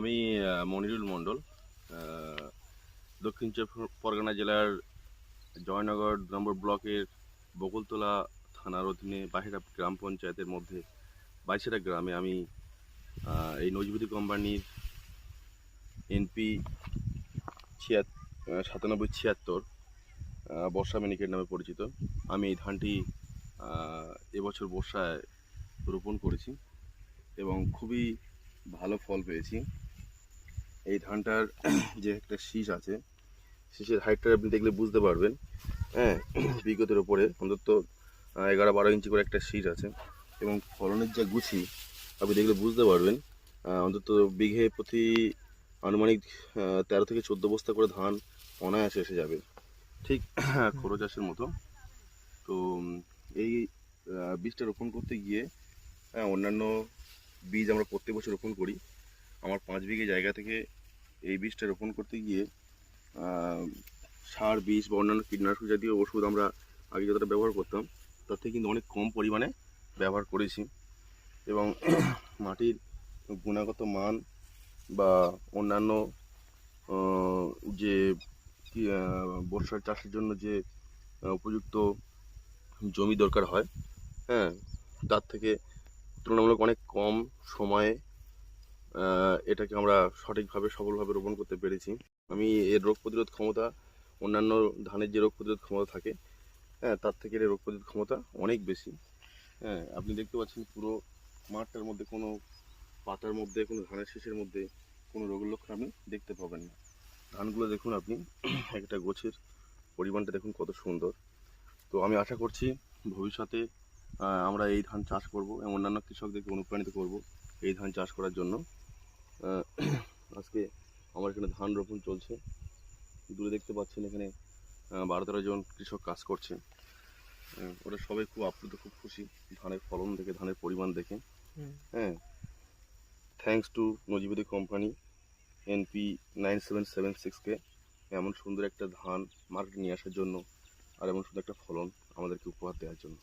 আমি মনিরুল মণ্ডল দক্ষিণ চব্বিশ পরগনা জেলার জয়নগর নম্বর ব্লকের বকুলতলা থানার অধীনে বাহিরা গ্রাম পঞ্চায়েতের মধ্যে বাইশেরা গ্রামে আমি এই নজবুদি কোম্পানির এনপি ছিয়াত সাতানব্বই ছিয়াত্তর বর্ষা মিনিকেট নামে পরিচিত। আমি এই ধানটি এবছর বর্ষায় রোপণ করেছি এবং খুবই ভালো ফল পেয়েছি। এই ধানটার যে একটা শীষ আছে, শীষের হাইটটা আপনি দেখলে বুঝতে পারবেন। হ্যাঁ বিগতের ওপরে অন্তত এগারো বারো ইঞ্চি করে একটা শীষ আছে। এবং ফলনের যে গুছি, আপনি দেখলে বুঝতে পারবেন অন্তত বিঘে প্রতি আনুমানিক তেরো থেকে চোদ্দ বস্তা করে ধান অনায়াসে এসে যাবে। ঠিক, খোরো চাষের মতো। তো এই বীজটা রোপণ করতে গিয়ে হ্যাঁ অন্যান্য বীজ আমরা প্রত্যেক বছর রোপণ করি। আমার পাঁচ বিঘে জায়গা থেকে এই বীজটা রোপণ করতে গিয়ে সার, বীজ বা অন্যান্য কীটনাশক জাতীয় ওষুধ আমরা আগে যতটা ব্যবহার করতাম, তার থেকে কিন্তু অনেক কম পরিমাণে ব্যবহার করেছি। এবং মাটির গুণগত মান বা অন্যান্য যে বর্ষার চাষের জন্য যে উপযুক্ত জমি দরকার হয় হ্যাঁ তার থেকে তুলনামূলক অনেক কম সময়ে এটাকে আমরা সঠিকভাবে সফলভাবে রোপণ করতে পেরেছি। আমি এর রোগ প্রতিরোধ ক্ষমতা, অন্যান্য ধানের যে রোগ প্রতিরোধ ক্ষমতা থাকে হ্যাঁ তার থেকে এর রোগ প্রতিরোধ ক্ষমতা অনেক বেশি। হ্যাঁ আপনি দেখতে পাচ্ছেন পুরো মাঠটার মধ্যে কোনো পাতার মধ্যে, কোনো ধানের শীষের মধ্যে কোনো রোগের লক্ষণ আপনি দেখতে পাবেন না। ধানগুলো দেখুন আপনি, একটা গোছের পরিমাণটা দেখুন কত সুন্দর। তো আমি আশা করছি ভবিষ্যতে আমরা এই ধান চাষ করব এবং অন্যান্য কৃষকদেরকে অনুপ্রাণিত করব। এই ধান চাষ করার জন্য। আজকে আমার এখানে ধান রোপণ চলছে। দূরে দেখতে পাচ্ছেন এখানে বারো তেরো জন কৃষক কাজ করছে। ওরা সবাই খুব আপ্লুত খুব খুশি ধানের ফলন দেখে ধানের পরিমাণ দেখে। হ্যাঁ। Thanks to Najibuddi company N P nine seven seven সিক্সকে এমন সুন্দর একটা ধান মার্কেটে নিয়ে আসার জন্য আর এমন সুন্দর একটা ফলন আমাদেরকে উপহার দেওয়ার জন্য।